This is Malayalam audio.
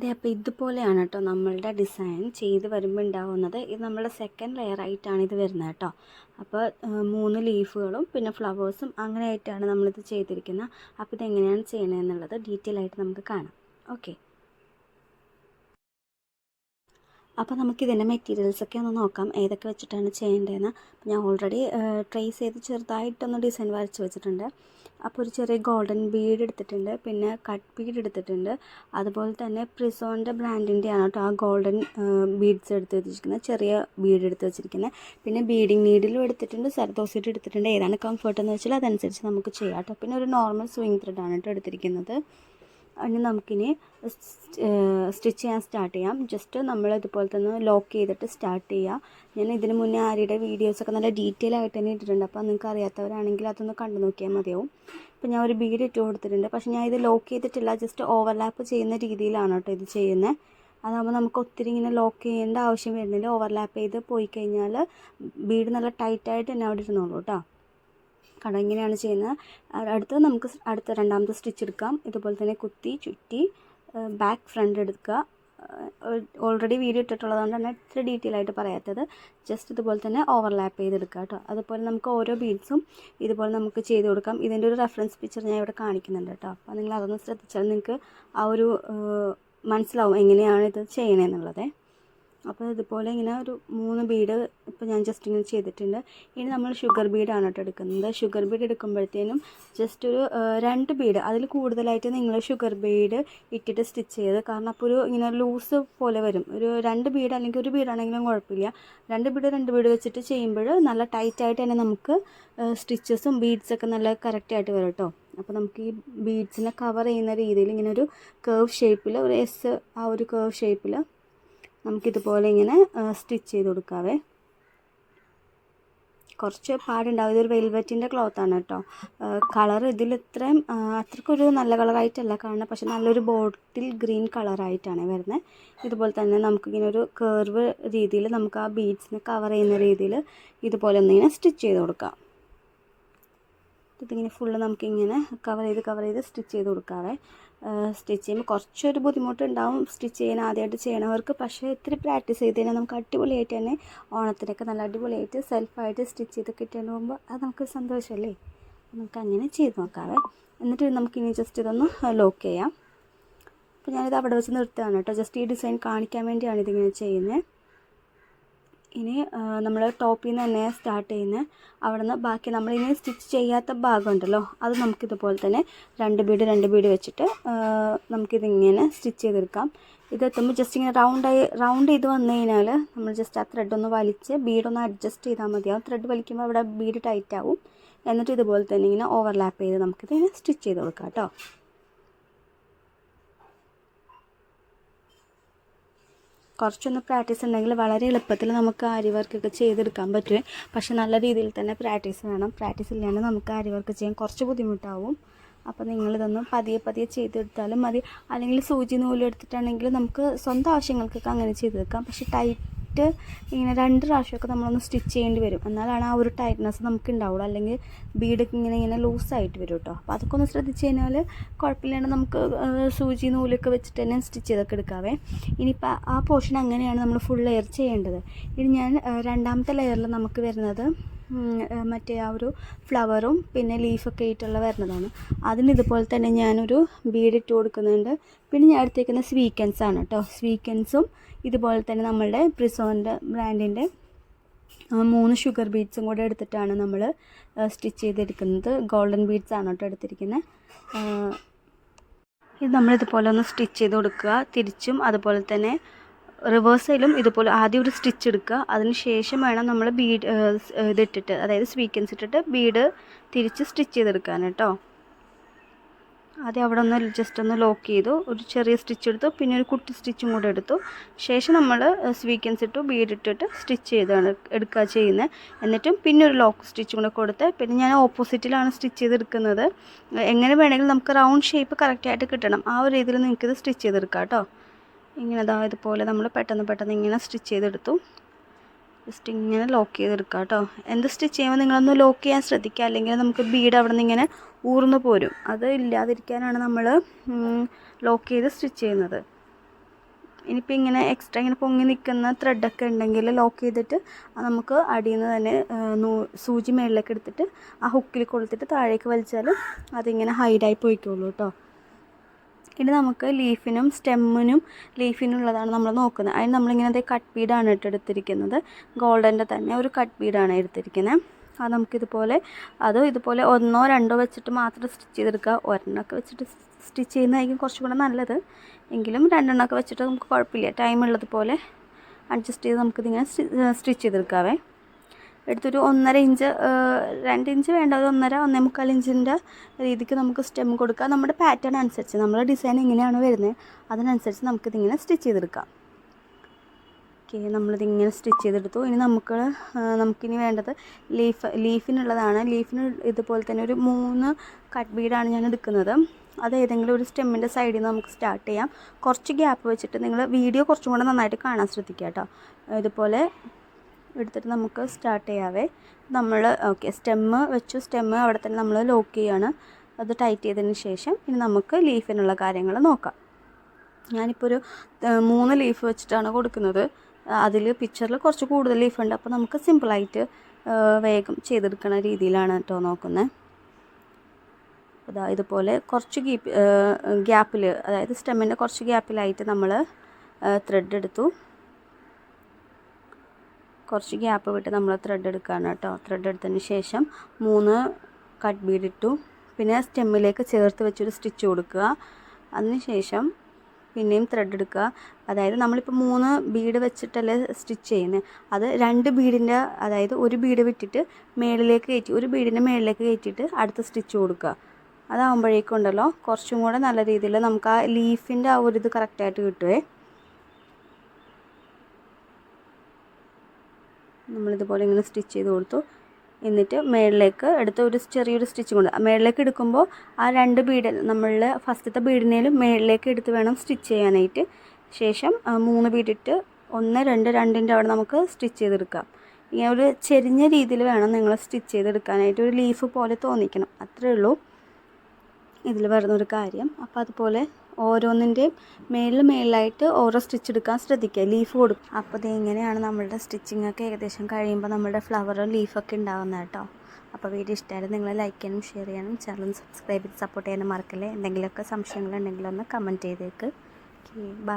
ദേ അപ്പോൾ ഇതുപോലെയാണ് കേട്ടോ നമ്മളുടെ ഡിസൈൻ ചെയ്ത് വരുമ്പോൾ ഉണ്ടാവുന്നത്. ഇത് നമ്മളുടെ സെക്കൻഡ് ലെയർ ആയിട്ടാണ് ഇത് വരുന്നത് കേട്ടോ. അപ്പോൾ മൂന്ന് ലീഫുകളും പിന്നെ ഫ്ലവേഴ്സും അങ്ങനെ ആയിട്ടാണ് നമ്മളിത് ചെയ്തിരിക്കുന്നത്. അപ്പോൾ ഇതെങ്ങനെയാണ് ചെയ്യണതെന്നുള്ളത് ഡീറ്റെയിൽ ആയിട്ട് നമുക്ക് കാണാം. ഓക്കെ അപ്പോൾ നമുക്ക് ഇതിന്റെ മെറ്റീരിയൽസൊക്കെ ഒന്ന് നോക്കാം. ഏതൊക്കെ വെച്ചിട്ടാണ് ചെയ്യേണ്ടതെന്ന്. ഞാൻ ഓൾറെഡി ട്രേസ് ചെയ്ത് ചെറുതായിട്ടൊന്ന് ഡിസൈൻ വരച്ച് വെച്ചിട്ടുണ്ട്. അപ്പോൾ ഒരു ചെറിയ ഗോൾഡൻ ബീഡ് എടുത്തിട്ടുണ്ട്. പിന്നെ കട്ട് ബീഡ് എടുത്തിട്ടുണ്ട്. അതുപോലെ തന്നെ പ്രിസോണിന്റെ ബ്രാൻഡിന്റെയാണ് കേട്ടോ ആ ഗോൾഡൻ ബീഡ്സ് എടുത്ത് വെച്ചിരിക്കുന്നത്. ചെറിയ ബീഡ് എടുത്ത് വെച്ചിരിക്കുന്നത്. പിന്നെ ബീഡിങ് നീഡിലും എടുത്തിട്ടുണ്ട്. സർദോസിറ്റ് എടുത്തിട്ടുണ്ട്. ഏതാണ് കംഫർട്ട് എന്ന് വെച്ചാൽ അതനുസരിച്ച് നമുക്ക് ചെയ്യാം കേട്ടോ. പിന്നെ ഒരു നോർമൽ സ്വിങ് ത്രെഡാണ് കേട്ടോ എടുത്തിരിക്കുന്നത്. ഇനി നമുക്കിനി സ്റ്റിച്ച് ചെയ്യാൻ സ്റ്റാർട്ട് ചെയ്യാം. ജസ്റ്റ് നമ്മൾ ഇതുപോലെ തന്നെ ലോക്ക് ചെയ്തിട്ട് സ്റ്റാർട്ട് ചെയ്യുക ഞാൻ ഇതിന് മുന്നേ ആര്യയുടെ വീഡിയോസൊക്കെ നല്ല ഡീറ്റെയിൽ ആയിട്ട് തന്നെ ഇട്ടിട്ടുണ്ട്. അപ്പോൾ നിങ്ങൾക്ക് അറിയാത്തവരാണെങ്കിൽ അതൊന്ന് കണ്ടു നോക്കിയാൽ മതിയാവും. ഇപ്പോൾ ഞാൻ ഒരു ബീഡ് ഇട്ട് കൊടുത്തിട്ടുണ്ട്. പക്ഷേ ഞാൻ ഇത് ലോക്ക് ചെയ്തിട്ടില്ല. ജസ്റ്റ് ഓവർലാപ്പ് ചെയ്യുന്ന രീതിയിലാണ് കേട്ടോ ഇത് ചെയ്യുന്നത് അതാകുമ്പോൾ നമുക്ക് ഒത്തിരി ഇങ്ങനെ ലോക്ക് ചെയ്യേണ്ട ആവശ്യം വരുന്നില്ല. ഓവർലാപ്പ് ചെയ്ത് പോയി കഴിഞ്ഞാൽ ബീഡ് നല്ല ടൈറ്റായിട്ട് തന്നെ അവിടെ ഇരുന്നോളൂ കേട്ടോ. കട ഇങ്ങനെയാണ് ചെയ്യുന്നത്. അടുത്തത് നമുക്ക് അടുത്ത രണ്ടാമത്തെ സ്റ്റിച്ച് എടുക്കാം. ഇതുപോലെ തന്നെ കുത്തി ചുറ്റി ബാക്ക് ഫ്രണ്ട് എടുക്കുക. ഓൾറെഡി വീഡിയോ ഇട്ടിട്ടുള്ളതുകൊണ്ട് തന്നെ ഇത്ര ഡീറ്റെയിൽ ആയിട്ട് പറയാത്തത്. ജസ്റ്റ് ഇതുപോലെ തന്നെ ഓവർലാപ്പ് ചെയ്തെടുക്കുക കേട്ടോ. അതുപോലെ നമുക്ക് ഓരോ ബീഡ്സും ഇതുപോലെ നമുക്ക് ചെയ്ത് കൊടുക്കാം. ഇതിന്റെ ഒരു റെഫറൻസ് പിക്ചർ ഞാൻ ഇവിടെ കാണിക്കുന്നുണ്ട് കേട്ടോ. അപ്പോൾ നിങ്ങൾ അതൊന്ന് ശ്രദ്ധിച്ചാൽ നിങ്ങൾക്ക് ആ ഒരു മനസ്സിലാവും എങ്ങനെയാണ് ഇത് ചെയ്യണമെന്നുള്ളത് അപ്പോൾ ഇതുപോലെ ഇങ്ങനെ ഒരു മൂന്ന് ബീഡ് ഇപ്പോൾ ഞാൻ ജസ്റ്റ് ഇങ്ങനെ ചെയ്തിട്ടുണ്ട്. ഇനി നമ്മൾ ഷുഗർ ബീഡാണ് കേട്ടോ എടുക്കുന്നത്. ഷുഗർ ബീഡ് എടുക്കുമ്പോഴത്തേനും ജസ്റ്റ് ഒരു രണ്ട് ബീഡ് അതിൽ കൂടുതലായിട്ട് നിങ്ങൾ ഷുഗർ ബീഡ് ഇട്ടിട്ട് സ്റ്റിച്ച് ചെയ്ത് കാരണം അപ്പോൾ ഒരു ഇങ്ങനെ ലൂസ് പോലെ വരും. ഒരു രണ്ട് ബീഡ് അല്ലെങ്കിൽ ഒരു ബീഡാണെങ്കിലും കുഴപ്പമില്ല. രണ്ട് ബീഡ് രണ്ട് ബീഡ് വെച്ചിട്ട് ചെയ്യുമ്പോൾ നല്ല ടൈറ്റായിട്ട് തന്നെ നമുക്ക് സ്റ്റിച്ചസും ബീഡ്സൊക്കെ നല്ല കറക്റ്റായിട്ട് വരും കേട്ടോ. അപ്പോൾ നമുക്ക് ഈ ബീഡ്സിനെ കവർ ചെയ്യുന്ന രീതിയിൽ ഇങ്ങനെ ഒരു കേർവ് ഷേപ്പിൽ ഒരു എസ് ആ ഒരു കേർവ് ഷേപ്പിൽ നമുക്കിതുപോലെ ഇങ്ങനെ സ്റ്റിച്ച് ചെയ്ത് കൊടുക്കാവേ. കുറച്ച് പാടുണ്ടാവും. ഇതൊരു വെൽവെറ്റിന്റെ ക്ലോത്താണ് കേട്ടോ. കളർ ഇതിൽ ഇത്രയും അത്രക്കൊരു നല്ല കളറായിട്ടല്ല കാണുന്നത്. പക്ഷെ നല്ലൊരു ബോട്ടിൽ ഗ്രീൻ കളറായിട്ടാണ് വരുന്നത്. ഇതുപോലെ തന്നെ നമുക്കിങ്ങനെ ഒരു കേർവ് രീതിയിൽ നമുക്ക് ആ ബീഡ്സിനെ കവർ ചെയ്യുന്ന രീതിയിൽ ഇതുപോലെ ഒന്നിങ്ങനെ സ്റ്റിച്ച് ചെയ്ത് കൊടുക്കാം. ഇതിങ്ങനെ ഫുള്ള് നമുക്കിങ്ങനെ കവർ ചെയ്ത് കവർ ചെയ്ത് സ്റ്റിച്ച് ചെയ്ത് കൊടുക്കാവേ. സ്റ്റിച്ച് ചെയ്യുമ്പോൾ കുറച്ചൊരു ബുദ്ധിമുട്ടുണ്ടാവും സ്റ്റിച്ച് ചെയ്യാൻ ആദ്യമായിട്ട് ചെയ്യണവർക്ക്. പക്ഷേ ഇത്തിരി പ്രാക്ടീസ് ചെയ്ത് കഴിഞ്ഞാൽ നമുക്ക് അടിപൊളിയായിട്ട് തന്നെ ഓണത്തിനൊക്കെ നല്ല അടിപൊളിയായിട്ട് സെൽഫായിട്ട് സ്റ്റിച്ച് ചെയ്ത് കിട്ടിയിട്ട് പോകുമ്പോൾ അത് നമുക്ക് സന്തോഷമല്ലേ നമുക്ക് അങ്ങനെ ചെയ്ത് നോക്കാവേ. എന്നിട്ട് നമുക്കിനി ജസ്റ്റ് ഇതൊന്ന് ലോക്ക് ചെയ്യാം. അപ്പോൾ ഞാനിത് അവിടെ വെച്ച് നിർത്തുകയാണ് കേട്ടോ. ജസ്റ്റ് ഈ ഡിസൈൻ കാണിക്കാൻ വേണ്ടിയാണ് ഇതിങ്ങനെ ചെയ്യുന്നത്. ഇനി നമ്മൾ ടോപ്പിൽ നിന്ന് തന്നെ സ്റ്റാർട്ട് ചെയ്യുന്നത് അവിടെ നിന്ന് ബാക്കി നമ്മൾ ഇനി സ്റ്റിച്ച് ചെയ്യാത്ത ഭാഗമുണ്ടല്ലോ അത് നമുക്കിതുപോലെ തന്നെ രണ്ട് ബീഡ് രണ്ട് ബീഡ് വെച്ചിട്ട് നമുക്കിതിങ്ങനെ സ്റ്റിച്ച് ചെയ്തെടുക്കാം. ഇതെത്തുമ്പോൾ ജസ്റ്റ് ഇങ്ങനെ റൗണ്ടായി റൗണ്ട് ചെയ്ത് വന്നു കഴിഞ്ഞാൽ നമ്മൾ ജസ്റ്റ് ആ ത്രെഡ് ഒന്ന് വലിച്ച് ബീഡൊന്ന് അഡ്ജസ്റ്റ് ചെയ്താൽ മതിയാവും ത്രെഡ് വലിക്കുമ്പോൾ അവിടെ ബീഡ് ടൈറ്റ് ആവും. എന്നിട്ട് ഇതുപോലെ തന്നെ ഇങ്ങനെ ഓവർലാപ്പ് ചെയ്ത് നമുക്കിത് സ്റ്റിച്ച് ചെയ്ത് കൊടുക്കാം കേട്ടോ. കുറച്ചൊന്ന് പ്രാക്ടീസ് ഉണ്ടെങ്കിൽ വളരെ എളുപ്പത്തിൽ നമുക്ക് ആരി വർക്കൊക്കെ ചെയ്തെടുക്കാൻ പറ്റും. പക്ഷെ നല്ല രീതിയിൽ തന്നെ പ്രാക്ടീസ് വേണം. പ്രാക്ടീസ് ഇല്ലാണ്ട് നമുക്ക് ആരി വർക്ക് ചെയ്യാൻ കുറച്ച് ബുദ്ധിമുട്ടാവും. അപ്പോൾ നിങ്ങളിതൊന്ന് പതിയെ പതിയെ ചെയ്തെടുത്താലും മതി. അല്ലെങ്കിൽ സൂചി നൂലെടുത്തിട്ടാണെങ്കിൽ നമുക്ക് സ്വന്തം ആവശ്യങ്ങൾക്കൊക്കെ അങ്ങനെ ചെയ്തെടുക്കാം. പക്ഷെ ടൈറ്റ് ഇങ്ങനെ രണ്ട് പ്രാവശ്യമൊക്കെ നമ്മളൊന്ന് സ്റ്റിച്ച് ചെയ്യേണ്ടി വരും. എന്നാലാണ് ആ ഒരു ടൈറ്റ്നെസ് നമുക്ക് ഉണ്ടാവുള്ളൂ അല്ലെങ്കിൽ ബീഡൊക്കെ ഇങ്ങനെ ഇങ്ങനെ ലൂസായിട്ട് വരും കേട്ടോ അപ്പോൾ അതൊക്കെ ഒന്ന് ശ്രദ്ധിച്ച് കഴിഞ്ഞാൽ കുഴപ്പമില്ലാണ്ട് നമുക്ക് സൂചി നൂലൊക്കെ വെച്ചിട്ട് തന്നെ സ്റ്റിച്ച് ചെയ്തൊക്കെ എടുക്കാവേ. ഇനിയിപ്പോൾ ആ പോർഷൻ അങ്ങനെയാണ് നമ്മൾ ഫുൾ ലെയർ ചെയ്യേണ്ടത്. ഇനി ഞാൻ രണ്ടാമത്തെ ലെയറിൽ നമുക്ക് വരുന്നത് മറ്റേ ആ ഒരു ഫ്ലവറും പിന്നെ ലീഫൊക്കെ ആയിട്ടുള്ള വരുന്നതാണ്. അതിന് ഇതുപോലെ തന്നെ ഞാനൊരു ബീഡ് ഇട്ട് കൊടുക്കുന്നുണ്ട്. പിന്നെ ഞാൻ എടുത്തേക്കുന്ന സ്വീക്കൻസ് ആണ് കേട്ടോ സ്വീക്കൻസും ഇതുപോലെ തന്നെ നമ്മളുടെ പ്രിസോന്റെ ബ്രാൻഡിന്റെ മൂന്ന് ഷുഗർ ബീഡ്സും കൂടെ എടുത്തിട്ടാണ് നമ്മൾ സ്റ്റിച്ച് ചെയ്തെടുക്കുന്നത്. ഗോൾഡൻ ബീഡ്സ് ആണ് കേട്ടോ എടുത്തിരിക്കുന്നത് ഇത് നമ്മൾ ഇതുപോലെ ഒന്ന് സ്റ്റിച്ച് ചെയ്ത് കൊടുക്കുക. തിരിച്ചും അതുപോലെ തന്നെ റിവേഴ്സയിലും ഇതുപോലെ ആദ്യം ഒരു സ്റ്റിച്ച് എടുക്കുക. അതിന് ശേഷം വേണം നമ്മൾ ബീഡ് ഇതിട്ടിട്ട്. അതായത് സ്വീക്കൻസ് ഇട്ടിട്ട് ബീഡ് തിരിച്ച് സ്റ്റിച്ച് ചെയ്തെടുക്കാൻ കേട്ടോ. ആദ്യം അവിടെ ഒന്ന് ജസ്റ്റ് ഒന്ന് ലോക്ക് ചെയ്തു. ഒരു ചെറിയ സ്റ്റിച്ച് എടുത്തു. പിന്നെ ഒരു കുട്ടി സ്റ്റിച്ചും കൂടെ എടുത്തു. ശേഷം നമ്മൾ സ്വീക്കൻസ് ഇട്ടു ബീഡ് ഇട്ടിട്ട് സ്റ്റിച്ച് ചെയ്താണ് എടുക്കുക ചെയ്യുന്നത് എന്നിട്ടും പിന്നെ ഒരു ലോക്ക് സ്റ്റിച്ചും കൂടെ കൊടുത്ത് പിന്നെ ഞാൻ ഓപ്പോസിറ്റിലാണ് സ്റ്റിച്ച് ചെയ്തെടുക്കുന്നത്. എങ്ങനെ വേണമെങ്കിലും നമുക്ക് റൗണ്ട് ഷേപ്പ് കറക്റ്റായിട്ട് കിട്ടണം. ആ ഒരു രീതിയിൽ നിങ്ങൾക്കിത് സ്റ്റിച്ച് ചെയ്തെടുക്കാം കേട്ടോ. ഇങ്ങനെ ഇതാ ഇതുപോലെ നമ്മൾ പെട്ടെന്ന് പെട്ടെന്ന് ഇങ്ങനെ സ്റ്റിച്ച് ചെയ്തെടുത്തു. ജസ്റ്റ് ഇങ്ങനെ ലോക്ക് ചെയ്തെടുക്കുക കേട്ടോ എന്ത് സ്റ്റിച്ച് ചെയ്യുമ്പോൾ നിങ്ങളൊന്ന് ലോക്ക് ചെയ്യാൻ ശ്രദ്ധിക്കുക അല്ലെങ്കിൽ നമുക്ക് ബീഡ് അവിടെ നിന്ന് ഇങ്ങനെ ഊർന്നു പോരും. അത് ഇല്ലാതിരിക്കാനാണ് നമ്മൾ ലോക്ക് ചെയ്ത് സ്റ്റിച്ച് ചെയ്യുന്നത്. ഇനിയിപ്പോൾ ഇങ്ങനെ എക്സ്ട്രാ ഇങ്ങനെ പൊങ്ങി നിൽക്കുന്ന ത്രെഡൊക്കെ ഉണ്ടെങ്കിൽ ലോക്ക് ചെയ്തിട്ട് നമുക്ക് അടിയിൽ നിന്ന് തന്നെ സൂചി മേളിലേക്ക് എടുത്തിട്ട് ആ ഹുക്കിൽ കൊടുത്തിട്ട് താഴേക്ക് വലിച്ചാൽ അതിങ്ങനെ ഹൈഡായി പോയിക്കോളൂ കേട്ടോ ഇനി നമുക്ക് ലീഫിനും സ്റ്റെമ്മിനും ലീഫിനുള്ളതാണ് നമ്മൾ നോക്കുന്നത്. അതിന് നമ്മളിങ്ങനെ അതേ കട്ട് ബീഡാണ് ഇട്ട് എടുത്തിരിക്കുന്നത്. ഗോൾഡന്റെ തന്നെ ഒരു കട്ട് ബീഡാണ് എടുത്തിരിക്കുന്നത്. അത് നമുക്കിതുപോലെ അത് ഇതുപോലെ ഒന്നോ രണ്ടോ വെച്ചിട്ട് മാത്രം സ്റ്റിച്ച് ചെയ്തെടുക്കുക. ഒരെണ്ണമൊക്കെ വെച്ചിട്ട് സ്റ്റിച്ച് ചെയ്യുന്നതായിരിക്കും കുറച്ചും കൂടെ നല്ലത്. എങ്കിലും രണ്ടെണ്ണമൊക്കെ വെച്ചിട്ട് നമുക്ക് കുഴപ്പമില്ല. ടൈം ഉള്ളതുപോലെ അഡ്ജസ്റ്റ് ചെയ്ത് നമുക്കിതിങ്ങനെ സ്റ്റിച്ച് ചെയ്തെടുക്കാവേ. എടുത്തൊരു ഒന്നര ഇഞ്ച് രണ്ട് ഇഞ്ച് വേണ്ട ഒരു ഒന്നര ഒന്നേ മുക്കാൽ ഇഞ്ചിന്റെ രീതിക്ക് നമുക്ക് സ്റ്റെം കൊടുക്കാം. നമ്മുടെ പാറ്റേൺ അനുസരിച്ച് നമ്മുടെ ഡിസൈൻ എങ്ങനെയാണ് വരുന്നത്. അതിനനുസരിച്ച് നമുക്കിതിങ്ങനെ സ്റ്റിച്ച് ചെയ്തെടുക്കാം. ഓക്കെ നമ്മളിതിങ്ങനെ സ്റ്റിച്ച് ചെയ്തെടുത്തു. ഇനി നമുക്ക് നമുക്കിനി വേണ്ടത് ലീഫ് ലീഫിനുള്ളതാണ് ലീഫിന് ഇതുപോലെ തന്നെ ഒരു മൂന്ന് കട്ട് ബീഡാണ് ഞാൻ എടുക്കുന്നത്. അത് ഏതെങ്കിലും ഒരു സ്റ്റെമ്മിന്റെ സൈഡിൽ നിന്ന് നമുക്ക് സ്റ്റാർട്ട് ചെയ്യാം. കുറച്ച് ഗ്യാപ്പ് വെച്ചിട്ട് നിങ്ങൾ വീഡിയോ കുറച്ചും കൂടെ നന്നായിട്ട് കാണാൻ ശ്രദ്ധിക്കുക കേട്ടോ. ഇതുപോലെ എടുത്തിട്ട് നമുക്ക് സ്റ്റാർട്ട് ചെയ്യാവേ. നമ്മൾ ഓക്കെ സ്റ്റെമ്മ് വെച്ചു. സ്റ്റെമ്മ് അവിടെ തന്നെ നമ്മൾ ലോക്ക് ചെയ്യാണ്. അത് ടൈറ്റ് ചെയ്തതിന് ശേഷം ഇനി നമുക്ക് ലീഫിനുള്ള കാര്യങ്ങൾ നോക്കാം. ഞാനിപ്പോൾ ഒരു മൂന്ന് ലീഫ് വെച്ചിട്ടാണ് കൊടുക്കുന്നത്. അതിൽ പിക്ചറിൽ കുറച്ച് കൂടുതൽ ലീഫ് ഉണ്ട്. അപ്പോൾ നമുക്ക് സിമ്പിളായിട്ട് വേഗം ചെയ്തെടുക്കുന്ന രീതിയിലാണ് കേട്ടോ നോക്കുന്നത് അതാ ഇതുപോലെ കുറച്ച് ഗ്യാപ്പിൽ അതായത് സ്റ്റെമ്മിന്റെ കുറച്ച് ഗ്യാപ്പിലായിട്ട് നമ്മൾ ത്രെഡ് എടുത്തു. കുറച്ച് ഗ്യാപ്പ് വിട്ട് നമ്മൾ ത്രെഡ് എടുക്കുകയാണ് കേട്ടോ. ത്രെഡ് എടുത്തതിന് ശേഷം മൂന്ന് കട്ട് ബീഡ് ഇട്ടു. പിന്നെ സ്റ്റെമ്മിലേക്ക് ചേർത്ത് വെച്ചൊരു സ്റ്റിച്ച് കൊടുക്കുക. അതിന് ശേഷം പിന്നെയും ത്രെഡ് എടുക്കുക. അതായത് നമ്മളിപ്പോൾ മൂന്ന് ബീഡ് വെച്ചിട്ടല്ലേ സ്റ്റിച്ച് ചെയ്യുന്നത് അത് രണ്ട് ബീഡിന്റെ അതായത് ഒരു ബീഡ് വിട്ടിട്ട് മേളിലേക്ക് കയറ്റി ഒരു ബീഡിന്റെ മേളിലേക്ക് കയറ്റിയിട്ട് അടുത്ത സ്റ്റിച്ച് കൊടുക്കുക. അതാകുമ്പോഴേക്കും ഉണ്ടല്ലോ കുറച്ചും കൂടെ നല്ല രീതിയിൽ നമുക്ക് ആ ലീഫിന്റെ ആ ഒരു ഇത് കറക്റ്റായിട്ട് കിട്ടുവേ. നമ്മളിതുപോലെ ഇങ്ങനെ സ്റ്റിച്ച് ചെയ്ത് കൊടുത്തു. എന്നിട്ട് മേളിലേക്ക് എടുത്ത ഒരു ചെറിയൊരു സ്റ്റിച്ച് കൊണ്ട് മേളിലേക്ക് എടുക്കുമ്പോൾ ആ രണ്ട് ബീഡ് നമ്മളുടെ ഫസ്റ്റത്തെ ബീഡിനേലും മേളിലേക്ക് എടുത്ത് വേണം സ്റ്റിച്ച് ചെയ്യാനായിട്ട്. ശേഷം മൂന്ന് ബീഡിട്ട് ഒന്ന് രണ്ട് രണ്ടിന്റെ അവിടെ നമുക്ക് സ്റ്റിച്ച് ചെയ്തെടുക്കാം. ഇങ്ങനെ ഒരു ചെരിഞ്ഞ രീതിയിൽ വേണം നിങ്ങൾ സ്റ്റിച്ച് ചെയ്തെടുക്കാനായിട്ട് ഒരു ലീഫ് പോലെ തോന്നിക്കണം. അത്രേ ഉള്ളൂ. ഇതിൽ വരുന്നൊരു കാര്യം. അപ്പോൾ അതുപോലെ ഓരോന്നിന്റെയും മേളിൽ മേളിലായിട്ട് ഓരോ സ്റ്റിച്ച് എടുക്കാൻ ശ്രദ്ധിക്കുക. ലീഫ് കൊടുക്കും അപ്പോൾ ഇത് എങ്ങനെയാണ് നമ്മളുടെ സ്റ്റിച്ചിങ് ഒക്കെ ഏകദേശം കഴിയുമ്പോൾ നമ്മുടെ ഫ്ലവറും ലീഫൊക്കെ ഉണ്ടാകുന്നത് കേട്ടോ. അപ്പോൾ വീഡിയോ ഇഷ്ടമായാലും നിങ്ങൾ ലൈക്ക് ചെയ്യാനും ഷെയർ ചെയ്യാനും ചാനൽ സബ്സ്ക്രൈബ് ചെയ്ത് സപ്പോർട്ട് ചെയ്യാനും മറക്കല്ലേ. എന്തെങ്കിലുമൊക്കെ സംശയങ്ങളുണ്ടെങ്കിൽ ഒന്ന് കമന്റ് ചെയ്തേക്ക്. Okay bye